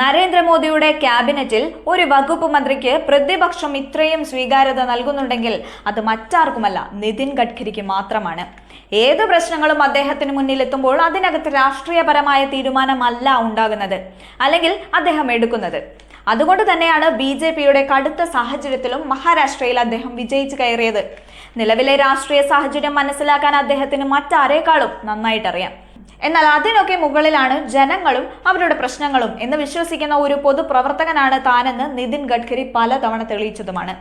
നരേന്ദ്രമോദിയുടെ ക്യാബിനറ്റിൽ ഒരു വകുപ്പ് മന്ത്രിക്ക് പ്രതിപക്ഷം ഇത്രയും സ്വീകാര്യത നൽകുന്നുണ്ടെങ്കിൽ അത് മറ്റാർക്കുമല്ല നിതിൻ ഗഡ്കരിക്ക് മാത്രമാണ്. ഏത് പ്രശ്നങ്ങളും അദ്ദേഹത്തിന് മുന്നിൽ എത്തുമ്പോൾ അതിനകത്ത് രാഷ്ട്രീയപരമായ തീരുമാനമല്ല ഉണ്ടാകുന്നത് അല്ലെങ്കിൽ അദ്ദേഹം എടുക്കുന്നത്. അതുകൊണ്ട് തന്നെയാണ് ബി ജെ പിയുടെ കടുത്ത സാഹചര്യത്തിലും മഹാരാഷ്ട്രയിൽ അദ്ദേഹം വിജയിച്ചു കയറിയത്. നിലവിലെ രാഷ്ട്രീയ സാഹചര്യം മനസ്സിലാക്കാൻ അദ്ദേഹത്തിന് മറ്റാരേക്കാളും നന്നായിട്ടറിയാം. എന്നാൽ അതിനൊക്കെ മുകളിലാണ് ജനങ്ങളും അവരുടെ പ്രശ്നങ്ങളും എന്ന് വിശ്വസിക്കുന്ന ഒരു പൊതുപ്രവർത്തകനാണ് താനെന്ന് നിതിൻ ഗഡ്കരി പലതവണ തെളിയിച്ചതുമാണ്.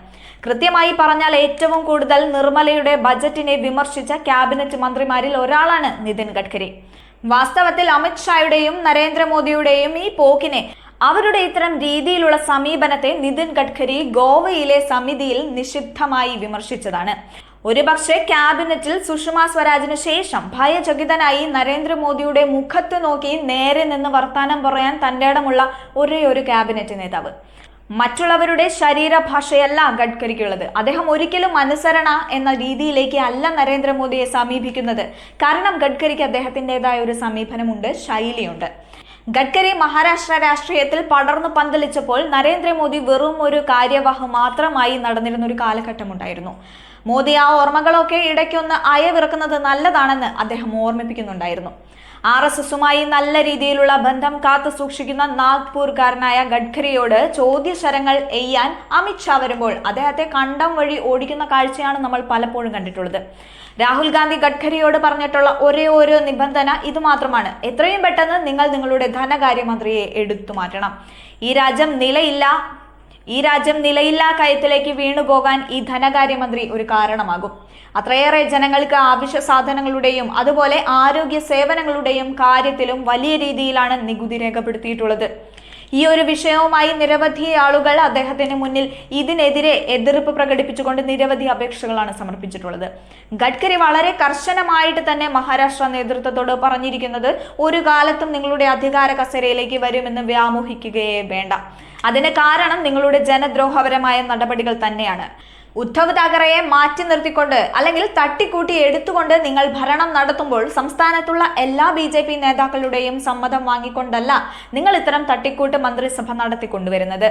കൃത്യമായി പറഞ്ഞാൽ ഏറ്റവും കൂടുതൽ നിർമ്മലയുടെ ബജറ്റിനെ വിമർശിച്ച ക്യാബിനറ്റ് മന്ത്രിമാരിൽ ഒരാളാണ് നിതിൻ ഗഡ്കരി. വാസ്തവത്തിൽ അമിത്ഷായുടെയും നരേന്ദ്രമോദിയുടെയും ഈ പോക്കിനെ അവരുടെ ഇത്തരം രീതിയിലുള്ള സമീപനത്തെ നിതിൻ ഗഡ്കരി ഗോവയിലെ സമിതിയിൽ നിഷിദ്ധമായി വിമർശിച്ചതാണ്. ഒരുപക്ഷെ ക്യാബിനറ്റിൽ സുഷമ സ്വരാജിന് ശേഷം ഭയചകിതനായി നരേന്ദ്രമോദിയുടെ മുഖത്ത് നോക്കി നേരെ നിന്ന് വർത്താനം പറയാൻ തന്റെ ഇടമുള്ള ഒരേ ഒരു ക്യാബിനറ്റ് നേതാവ്. മറ്റുള്ളവരുടെ ശരീരഭാഷയല്ല ഗഡ്കരിക്കുള്ളത്. അദ്ദേഹം ഒരിക്കലും അനുസരണ എന്ന രീതിയിലേക്ക് അല്ല നരേന്ദ്രമോദിയെ സമീപിക്കുന്നത്. കാരണം ഗഡ്കരിക്ക് അദ്ദേഹത്തിന്റെതായ ഒരു സമീപനമുണ്ട് ശൈലിയുണ്ട്. ഗഡ്കരി മഹാരാഷ്ട്ര രാഷ്ട്രീയത്തിൽ പടർന്നു പന്തലിച്ചപ്പോൾ നരേന്ദ്രമോദി വെറും ഒരു കാര്യവാഹ് മാത്രമായി നടന്നിരുന്ന ഒരു കാലഘട്ടമുണ്ടായിരുന്നു. മോദി ആ ഓർമ്മകളൊക്കെ ഇടയ്ക്കൊന്ന് അയവിറക്കുന്നത് നല്ലതാണെന്ന് അദ്ദേഹം ഓർമ്മിപ്പിക്കുന്നുണ്ടായിരുന്നു. ആർ എസ് എസുമായി നല്ല രീതിയിലുള്ള ബന്ധം കാത്തു സൂക്ഷിക്കുന്ന നാഗ്പൂർകാരനായ ഗഡ്കരിയോട് ചോദ്യശരങ്ങൾ എയ്യാൻ അമിത്ഷാ വരുമ്പോൾ അദ്ദേഹത്തെ കണ്ടം വഴി ഓടിക്കുന്ന കാഴ്ചയാണ് നമ്മൾ പലപ്പോഴും കണ്ടിട്ടുള്ളത്. രാഹുൽ ഗാന്ധി ഗഡ്കരിയോട് പറഞ്ഞിട്ടുള്ള ഒരേ ഒരു നിബന്ധന ഇത് മാത്രമാണ് എത്രയും പെട്ടെന്ന് നിങ്ങൾ നിങ്ങളുടെ ധനകാര്യമന്ത്രിയെ എടുത്തു മാറ്റണം. ഈ രാജ്യം നിലയില്ല ഈ രാജ്യം നിലയില്ലാ കയത്തിലേക്ക് വീണുപോകാൻ ഈ ധനകാര്യമന്ത്രി ഒരു കാരണമാകും. അത്രയേറെ ജനങ്ങൾക്ക് ആവശ്യ സാധനങ്ങളുടെയും അതുപോലെ ആരോഗ്യ സേവനങ്ങളുടെയും കാര്യത്തിലും വലിയ രീതിയിലാണ് നികുതി രേഖപ്പെടുത്തിയിട്ടുള്ളത്. ഈ ഒരു വിഷയവുമായി നിരവധി ആളുകൾ അദ്ദേഹത്തിന് മുന്നിൽ ഇതിനെതിരെ എതിർപ്പ് പ്രകടിപ്പിച്ചുകൊണ്ട് നിരവധി അപേക്ഷകളാണ് സമർപ്പിച്ചിട്ടുള്ളത്. ഗഡ്കരി വളരെ കർശനമായിട്ട് തന്നെ മഹാരാഷ്ട്ര നേതൃത്വത്തോട് പറഞ്ഞിരിക്കുന്നത് ഒരു കാലത്തും നിങ്ങളുടെ അധികാര കസേരയിലേക്ക് വരുമെന്ന് വ്യാമോഹിക്കുകയേ വേണ്ട. അതിന് കാരണം നിങ്ങളുടെ ജനദ്രോഹപരമായ നടപടികൾ തന്നെയാണ്. ഉദ്ധവ് താക്കറയെ മാറ്റി നിർത്തിക്കൊണ്ട് അല്ലെങ്കിൽ തട്ടിക്കൂട്ടി എടുത്തുകൊണ്ട് നിങ്ങൾ ഭരണം നടത്തുമ്പോൾ സംസ്ഥാനത്തുള്ള എല്ലാ ബി ജെ പി നേതാക്കളുടെയും സമ്മതം വാങ്ങിക്കൊണ്ടല്ല നിങ്ങൾ ഇത്തരം തട്ടിക്കൂട്ട് മന്ത്രിസഭ നടത്തിക്കൊണ്ടുവരുന്നത്.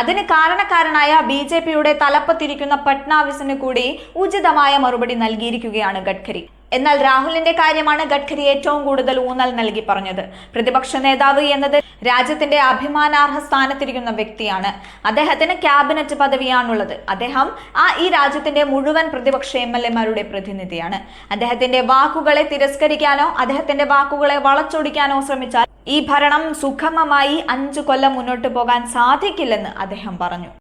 അതിന് കാരണക്കാരനായ ബി ജെ പിയുടെ തലപ്പത്തിരിക്കുന്ന ഫട്നാവിസിന് കൂടി ഉചിതമായ മറുപടി നൽകിയിരിക്കുകയാണ് ഗഡ്കരി. എന്നാൽ രാഹുലിന്റെ കാര്യമാണ് ഗഡ്കരി ഏറ്റവും കൂടുതൽ ഊന്നൽ നൽകി പറഞ്ഞത്. പ്രതിപക്ഷ നേതാവ് എന്നത് രാജ്യത്തിന്റെ അഭിമാനാർഹ സ്ഥാനത്തിരിക്കുന്ന വ്യക്തിയാണ്. അദ്ദേഹത്തിന് ക്യാബിനറ്റ് പദവിയാണുള്ളത്. അദ്ദേഹം ആ ഈ രാജ്യത്തിന്റെ മുഴുവൻ പ്രതിപക്ഷ എം എൽ എമാരുടെ പ്രതിനിധിയാണ്. അദ്ദേഹത്തിന്റെ വാക്കുകളെ തിരസ്കരിക്കാനോ അദ്ദേഹത്തിന്റെ വാക്കുകളെ വളച്ചൊടിക്കാനോ ശ്രമിച്ചാൽ ഈ ഭരണം സുഖമമായി അഞ്ചു കൊല്ലം മുന്നോട്ട് പോകാൻ സാധിക്കില്ലെന്ന് അദ്ദേഹം പറഞ്ഞു.